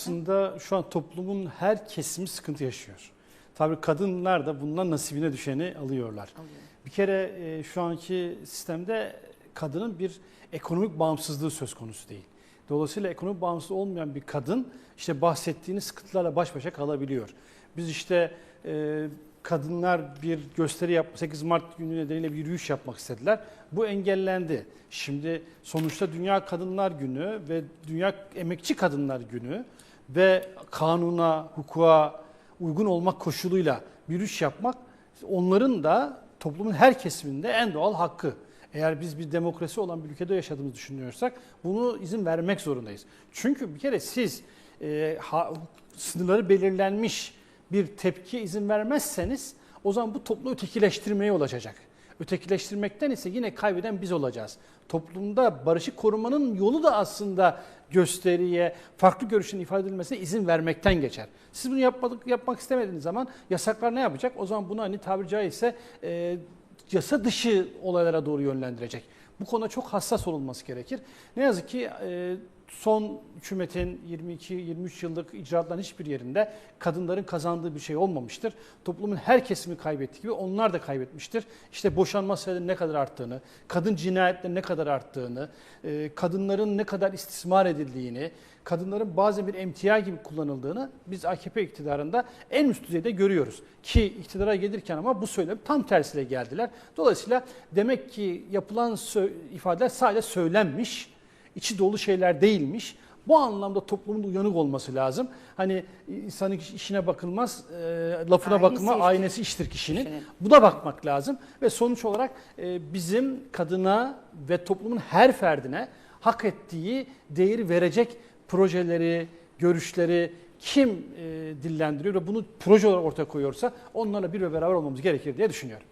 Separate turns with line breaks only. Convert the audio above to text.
Aslında şu an toplumun her kesimi sıkıntı yaşıyor. Tabii kadınlar da bundan nasibine düşeni alıyorlar. Bir kere e, şu anki sistemde kadının bir ekonomik bağımsızlığı söz konusu değil. Dolayısıyla ekonomik bağımsız olmayan bir kadın işte bahsettiğiniz sıkıntılarla baş başa kalabiliyor. Biz işte e, kadınlar bir gösteri yap 8 Mart günü nedeniyle bir yürüyüş yapmak istediler. Bu engellendi. Şimdi sonuçta Dünya Kadınlar Günü ve Dünya Emekçi Kadınlar Günü ve kanuna, hukuka uygun olmak koşuluyla bir yürüyüş yapmak onların da toplumun her kesiminde en doğal hakkı. Eğer biz bir demokrasi olan bir ülkede yaşadığımızı düşünüyorsak bunu izin vermek zorundayız. Çünkü bir kere siz e, ha, sınırları belirlenmiş bir tepkiye izin vermezseniz o zaman bu toplumu ötekileştirmeye ulaşacak. Ötekileştirmekten ise yine kaybeden biz olacağız. Toplumda barışı korumanın yolu da aslında gösteriye, farklı görüşün ifade edilmesine izin vermekten geçer. Siz bunu yapmadık, yapmak istemediğiniz zaman yasaklar ne yapacak? O zaman bunu hani tabiri caizse e, yasa dışı olaylara doğru yönlendirecek. Bu konuda çok hassas olunması gerekir. Ne yazık ki e, son hükümetin 22-23 yıllık icraatların hiçbir yerinde kadınların kazandığı bir şey olmamıştır. Toplumun her kesimi kaybettiği gibi onlar da kaybetmiştir. İşte boşanma sayılarının ne kadar arttığını, kadın cinayetlerinin ne kadar arttığını, e, kadınların ne kadar istismar edildiğini, kadınların bazen bir emtia gibi kullanıldığını biz AKP iktidarında en üst düzeyde görüyoruz. Ki iktidara gelirken ama bu söylem tam tersine geldiler. Dolayısıyla demek ki yapılan ifadeler sadece söylenmiş, içi dolu şeyler değilmiş. Bu anlamda toplumun uyanık olması lazım. Hani insanın işine bakılmaz, e, lafına
Aynesi
bakılma,
iştir.
aynesi iştir kişinin.
Kişinin.
Buna bakmak lazım ve sonuç olarak e, bizim kadına ve toplumun her ferdine hak ettiği değeri verecek projeleri, görüşleri kim e, dillendiriyor ve bunu proje olarak ortaya koyuyorsa onlarla bir ve beraber olmamız gerekir diye düşünüyorum.